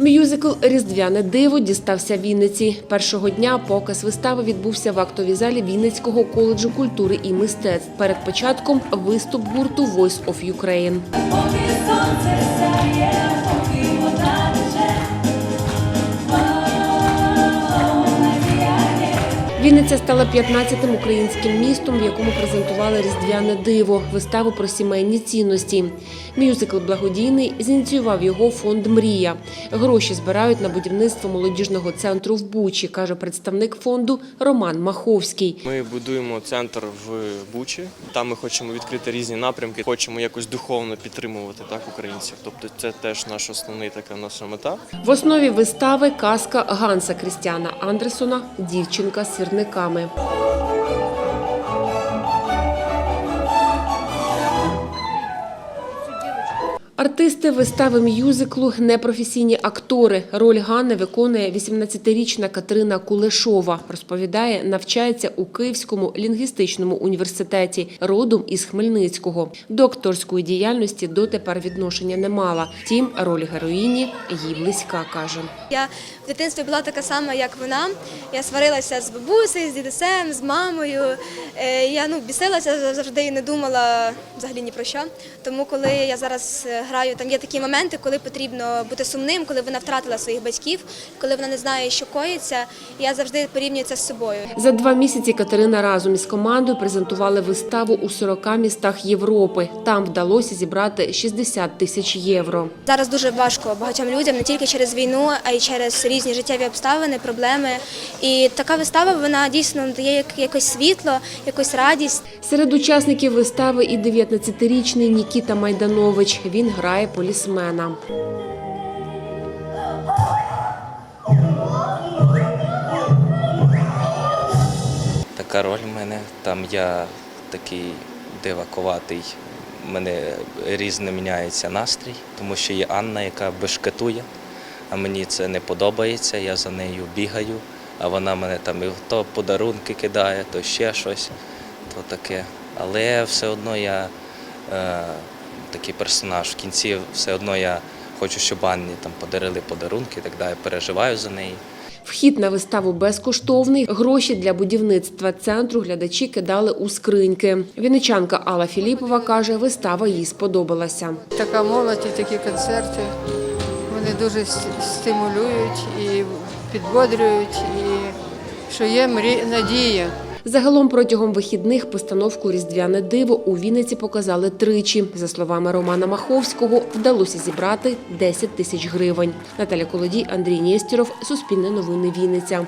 Мюзикл Різдвяне диво дістався Вінниці. Першого дня показ вистави відбувся в актовій залі Вінницького коледжу культури і мистецтв. Перед початком виступ гурту Voice of Ukraine. Поки сонце сяє, поки вода Вінниця стала 15-тим українським містом, в якому презентували Різдвяне диво, виставу про сімейні цінності. Мюзикл благодійний зініціював його фонд Мрія. Гроші збирають на будівництво молодіжного центру в Бучі, каже представник фонду Роман Маховський. Ми будуємо центр в Бучі. Там ми хочемо відкрити різні напрямки. Хочемо якось духовно підтримувати так українців. Тобто, це теж наш основний така наша мета. В основі вистави казка Ганса Крістіана Андресона Дівчинка з сірниками. Артисти вистави мюзиклу непрофесійні актори. Роль Ганни виконує 18-річна Катерина Кулешова. Розповідає, навчається у Київському лінгвістичному університеті, родом із Хмельницького. До акторської діяльності дотепер відношення не мала. Втім, роль героїні їй близька, каже. Я в дитинстві була така сама, як вона. Я сварилася з бабусею, з дідусем, з мамою. Е, Я ну, бісилася завжди і не думала взагалі ні про що. Тому коли я зараз е, граю, там є такі моменти, коли потрібно бути сумним, коли вона втратила своїх батьків, коли вона не знає, що коїться. Я завжди порівнюю це з собою. За два місяці Катерина разом із командою презентували виставу у 40 містах Європи. Там вдалося зібрати 60 тисяч євро. Зараз дуже важко багатьом людям не тільки через війну, а й через різні життєві обставини, проблеми. І така вистава вона дійсно дає як- якось світло, якусь радість. Серед учасників вистави і 19-річний Нікіта Майданович. Він грає полісмена. Така роль в мене. Там я такий дивакуватий. У мене різно міняється настрій, тому що є Анна, яка бешкетує, а мені це не подобається. Я за нею бігаю, а вона мене там і то подарунки кидає, то ще щось, то таке. Але все одно я е, такий персонаж. В кінці все одно я хочу, щоб Анні там подарили подарунки і так далі. Переживаю за неї. Вхід на виставу безкоштовний. Гроші для будівництва центру глядачі кидали у скриньки. Вінничанка Алла Філіпова каже, вистава їй сподобалася. Така молодь і такі концерти. Вони дуже стимулюють і підбодрюють, і що є мрі... надія. Загалом протягом вихідних постановку Різдвяне диво у Вінниці показали тричі. За словами Романа Маховського, вдалося зібрати 10 тисяч гривень. Наталя Колодій, Андрій Нєстіров, Суспільне новини Вінниця.